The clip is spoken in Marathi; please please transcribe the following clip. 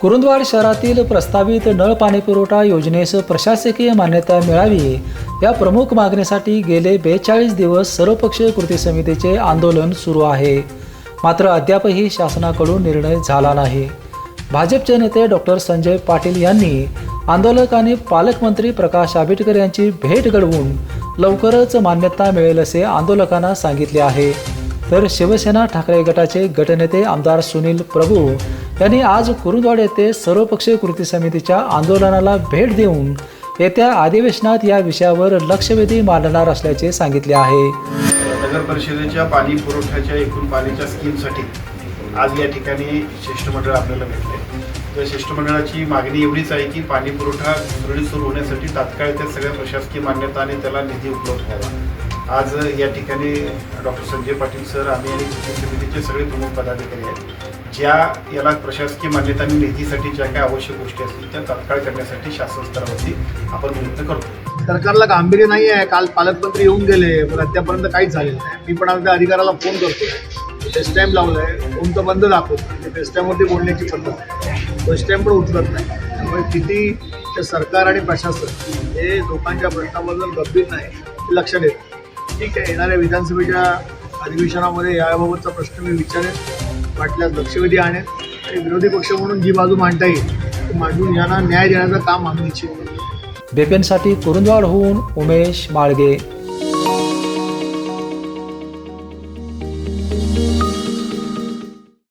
कुरुंदवाड शहरातील प्रस्तावित नळ पाणी पुरवठा योजनेस प्रशासकीय मान्यता मिळावी या प्रमुख मागणीसाठी गेले बेचाळीस दिवस सर्वपक्षीय कृती समितीचे आंदोलन सुरू आहे. मात्र अद्यापही शासनाकडून निर्णय झाला नाही. भाजपचे नेते डॉक्टर संजय पाटील यांनी आंदोलकांनी पालकमंत्री प्रकाश आंबेडकर यांची भेट घडवून लवकरच मान्यता मिळेल असे आंदोलकांना सांगितले आहे. तर शिवसेना ठाकरे गटाचे गटनेते आमदार सुनील प्रभू यांनी आज कुरुंदवाड येथे सर्वपक्षीय कृती समितीच्या आंदोलनाला भेट देऊन येत्या अधिवेशनात या विषयावर लक्षवेधी मांडणार असल्याचे सांगितले आहे. नगर परिषदेच्या पाणी पुरवठ्याच्या एकूण पाण्याच्या स्कीमसाठी आज या ठिकाणी शिष्टमंडळ आपल्याला भेटले. तर शिष्टमंडळाची मागणी एवढीच आहे की पाणी पुरवठा सुरळीत सुरू होण्यासाठी तात्काळ त्या सगळ्या प्रशासकीय मान्यता आणि त्याला निधी उपलब्ध व्हावा आज या ठिकाणी डॉक्टर संजय पाटील सर आम्ही आणि कृती समितीचे सगळे प्रमुख पदाधिकारी आहेत ज्या याला प्रशासकीय मान्यता आणि निधीसाठी ज्या काही आवश्यक गोष्टी असतील त्या तात्काळ करण्यासाठी शासन स्तरावरती आपण प्रयत्न करतो. सरकारला गांभीर्य नाही आहे काल पालकमंत्री येऊन गेले पण अद्यापर्यंत काहीच झालेलं नाही. मी पण आता अधिकाऱ्याला फोन करतो फेस टाईम लावलाय फोन तर बंद दाखवतो फेस टाईमवरती बोलण्याची पद्धत आहे फेस टाईम पण उचलत नाही. त्यामुळे किती सरकार आणि प्रशासन हे लोकांच्या प्रश्नाबद्दल गंभीर नाही लक्षात येतं ठीक आहे. येणाऱ्या विधानसभेच्या अधिवेशनामध्ये याबाबतचा प्रश्न मी विचारेन वाटल्यास लक्षवेधी आणेन. आणि विरोधी पक्ष म्हणून जी बाजू मांडता येईल ती मांडून यांना न्याय देण्याचं काम आम्ही इच्छित बेपेनसाठी कुरुंदवाडहून उमेश माळगे.